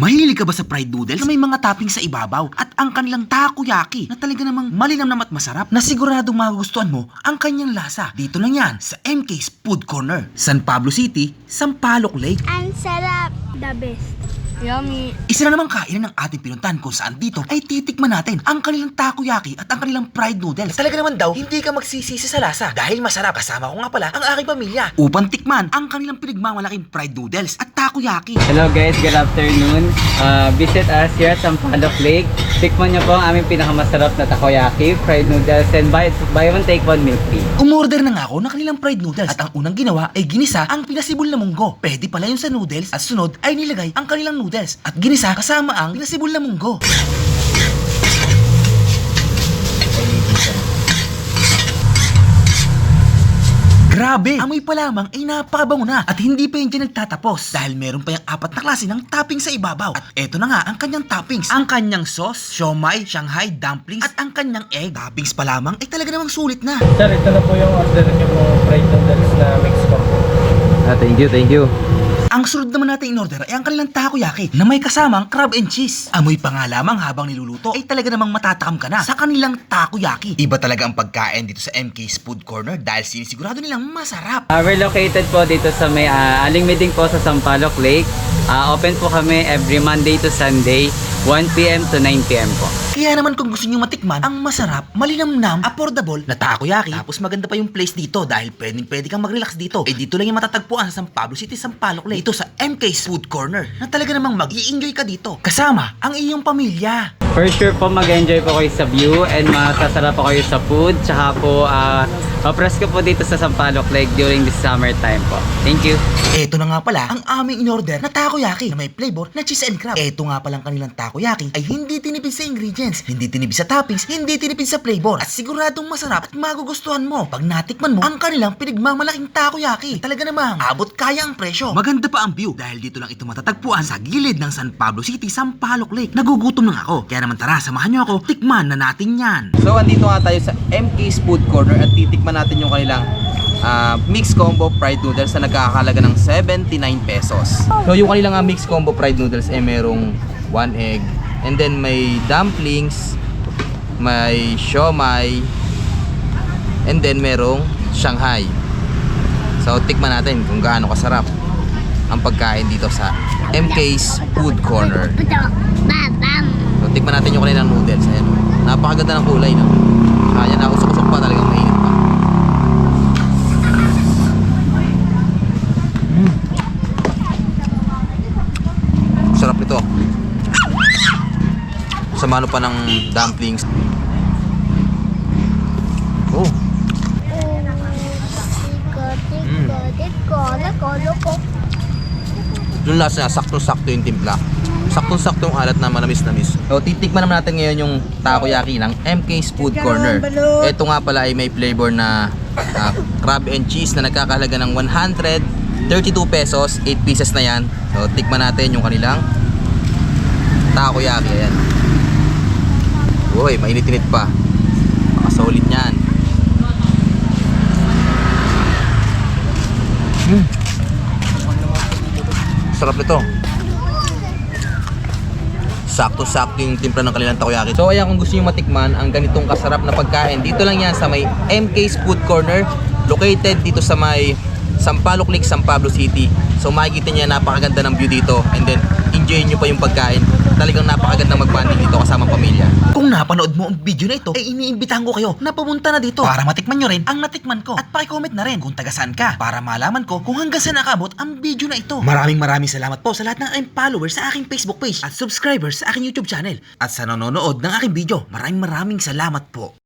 Mahilig ka ba sa fried noodles na may mga toppings sa ibabaw at ang kanilang takoyaki na talaga namang malinamnam at masarap na siguradong magugustuhan mo ang kanyang lasa. Dito lang yan sa MK's Food Corner, San Pablo City, Sampaloc Lake. Ang sarap. The best. Yummy. Isa na namang kainan ng ating pinuntahan kung saan dito ay titikman natin ang kanilang takoyaki at ang kanilang fried noodles. Talaga naman daw, hindi ka magsisisi sa lasa dahil masarap. Kasama ko nga pala ang aking pamilya upang tikman ang kanilang pinagmamalaking fried noodles at takoyaki. Hello guys, good afternoon. Uh, visit us here at Sampaloc Lake. Tikman niyo po ang aming pinakamasarap na takoyaki, fried noodles, and buy, buy one take one milk tea. Umorder na nga ako ng kanilang fried noodles at ang unang ginawa ay ginisa ang pinasibol na munggo. Pwede pala yun sa noodles at sunod ay nilagay ang kanilang noodles at ginisa kasama ang pinasibol na munggo. Grabe! Amoy pa lamang ay napakabango na at hindi pa yun dyan nagtatapos dahil meron pa yung apat na klase ng topping sa ibabaw. At eto na nga ang kanyang toppings. Ang kanyang sauce, siomay, shanghai, dumplings at ang kanyang egg. Toppings pa lamang ay talaga namang sulit na. Sir, ito na po yung order niyo po fried noodles na mix combo. Ah, thank you, thank you. Ang sunod naman natin in-order ay ang kanilang takoyaki na may kasamang crab and cheese. Amoy pa nga lamang habang niluluto ay talaga namang matatakam ka na sa kanilang takoyaki. Iba talaga ang pagkain dito sa MK's Food Corner dahil sinisigurado nilang masarap. Uh, we're located po dito sa may uh, Aling Miding po sa Sampaloc Lake. Ah, open po kami every Monday to Sunday, 1pm to 9pm po. Kaya naman kung gusto nyo matikman ang masarap, malinamnam, affordable na takoyaki, tapos maganda pa yung place dito dahil pwedeng pwede kang mag-relax dito. Eh dito lang yung matatagpuan sa San Pablo City, Sampaloc Lake. Dito sa MK's Food Corner na talaga namang mag enjoy ka dito. Kasama ang iyong pamilya. For sure po mag-enjoy po kayo sa view and masasarap po kayo sa food. Tsaka po, uh, opras ko po dito sa Sampaloc Lake during this summertime po. Thank you. Eto na nga pala ang aming in-order na takoyaki na may flavor na cheese and crab. Eto nga palang kanilang takoyaki ay hindi tinipid sa ingredients, hindi tinipid sa toppings, hindi tinipid sa flavor at siguradong masarap at magugustuhan mo pag natikman mo ang kanilang pinagmamalaking takoyaki. Talaga namang abot kaya ang presyo. Maganda pa ang view dahil dito lang ito matatagpuan sa gilid ng San Pablo City, Sampaloc Lake. Nagugutom lang ako. Kaya naman tara, samahan niyo ako. Tikman na natin yan. So andito nga tayo sa MK's Food Corner at titikman natin yung kanilang ah, mixed combo fried noodles na nagkakahalaga ng 79 pesos. So yung kanilang ah, mixed combo fried noodles ay merong one egg and then may dumplings, may siomay, and then merong shanghai. So tikman natin kung gaano kasarap ang pagkain dito sa MK's Food Corner. So, tikman natin yung kanilang noodles. Ayan. Napakaganda ng kulay, no? Nito. Samano pa ng dumplings. Oh, loko. yung lasa niya, saktong-sakto yung timpla. Saktong-sakto yung alat na manamis-namis. So, titikman naman natin ngayon yung takoyaki ng MK's Food Corner. Ito nga pala ay may flavor na ah, crab and cheese na nagkakahalaga ng 132 pesos. 8 pieces na yan. So, tikman natin yung kanilang takoyaki. Ayan. Uy, mainit-init pa. Makasolid niyan. Mm. Sarap nito. Sakto-sakto yung timpla ng kanilang takoyaki. So ayan kung gusto niyo matikman ang ganitong kasarap na pagkain, dito lang yan sa may MK's Food Corner located dito sa may Sampaloc Lake, San Pablo City. So makikita niya napakaganda ng view dito and then enjoy niyo pa yung pagkain. Talagang napakaganda magbanding dito kasama pamilya. Kung napanood mo ang video na ito, ay iniimbitahan ko kayo na pumunta na dito para matikman nyo rin ang natikman ko. At pakicomment na rin kung taga saan ka para malaman ko kung hanggang saan nakabot ang video na ito. Maraming maraming salamat po sa lahat ng aking followers sa aking Facebook page at subscribers sa aking YouTube channel. At sa nanonood ng aking video, maraming maraming salamat po.